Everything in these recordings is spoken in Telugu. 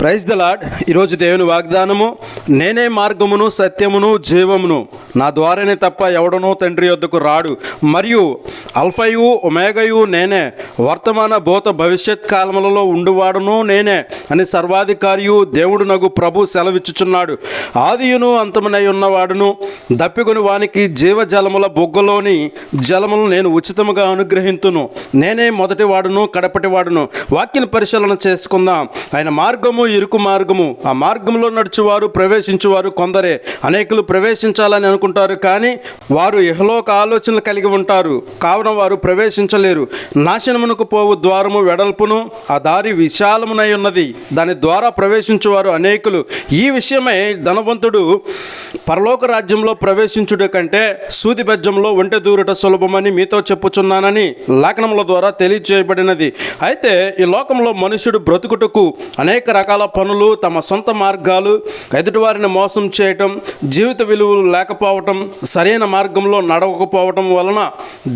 ప్రైజ్ ద లాడ్ ఈరోజు దేవుని వాగ్దానము నేనే మార్గమును సత్యమును జీవమును. నా ద్వారానే తప్ప ఎవడనూ తండ్రి వద్దకు రాడు. మరియు అల్ఫయు ఒమేగయు నేనే. వర్తమాన భూత భవిష్యత్ కాలములలో ఉండువాడును నేనే అని సర్వాధికారియు దేవుడు నగు ప్రభు సెలవిచ్చుచున్నాడు. ఆదియును అంతమునై ఉన్నవాడును. దప్పికొని వానికి జీవజలముల బొగ్గలోని జలములు నేను ఉచితముగా అనుగ్రహింతును. నేనే మొదటివాడును కడపటివాడును. కడపటి వాడును వాక్యను పరిశీలన చేసుకుందాం. ఆయన మార్గము ఇరుకు మార్గము. ఆ మార్గంలో నడుచువారు ప్రవేశించువారు కొందరే. అనేకులు ప్రవేశించాలని అనుకుంటారు కానీ వారు ఇహలోక ఆలోచనలు కలిగి ఉంటారు. కావున వారు ప్రవేశించలేరు. నాశనమునకు పోవు ద్వారము వెడల్పును ఆ దారి విశాలమునై ఉన్నది. దాని ద్వారా ప్రవేశించువారు అనేకులు. ఈ విషయమై ధనవంతుడు పరలోక రాజ్యంలో ప్రవేశించుట కంటే సూది బెజ్జంలో ఒంటె దూరుట సులభమని మీతో చెప్పుచున్నానని లేఖనముల ద్వారా తెలియచేయబడినది. అయితే ఈ లోకంలో మనుషుడు బ్రతుకుటకు అనేక రకాల పనులు తమ సొంత మార్గాలు ఎదుటివారిని మోసం చేయటం జీవిత విలువలు లేకపోవటం సరైన మార్గంలో నడవకపోవటం వలన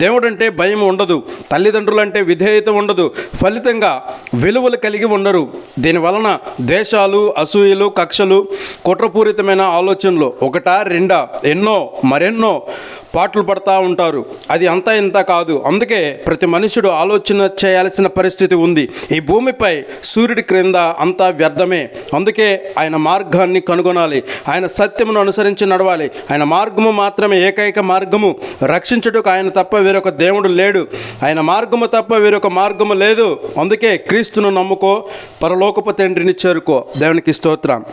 దేవుడంటే భయం ఉండదు తల్లిదండ్రులంటే విధేయత ఉండదు ఫలితంగా విలువలు కలిగి ఉండరు. దీని వలన ద్వేషాలు అసూయలు కక్షలు కుట్రపూరితమైన ఆలోచనలు ఒక ఒకట రెండా? ఎన్నో మరెన్నో పాటలు పడతా ఉంటారు. అది అంతా ఇంత కాదు. అందుకే ప్రతి మనుషుడు ఆలోచన చేయాల్సిన పరిస్థితి ఉంది. ఈ భూమిపై సూర్యుడి క్రింద అంతా వ్యర్థమే. అందుకే ఆయన మార్గాన్ని కనుగొనాలి. ఆయన సత్యమును అనుసరించి నడవాలి. ఆయన మార్గము మాత్రమే ఏకైక మార్గము. రక్షించుటకు ఆయన తప్ప వేరొక దేవుడు లేడు. ఆయన మార్గము తప్ప వేరొక మార్గము లేదు. అందుకే క్రీస్తును నమ్ముకో పరలోకపు తండ్రిని చేరుకో. దేవునికి స్తోత్రం.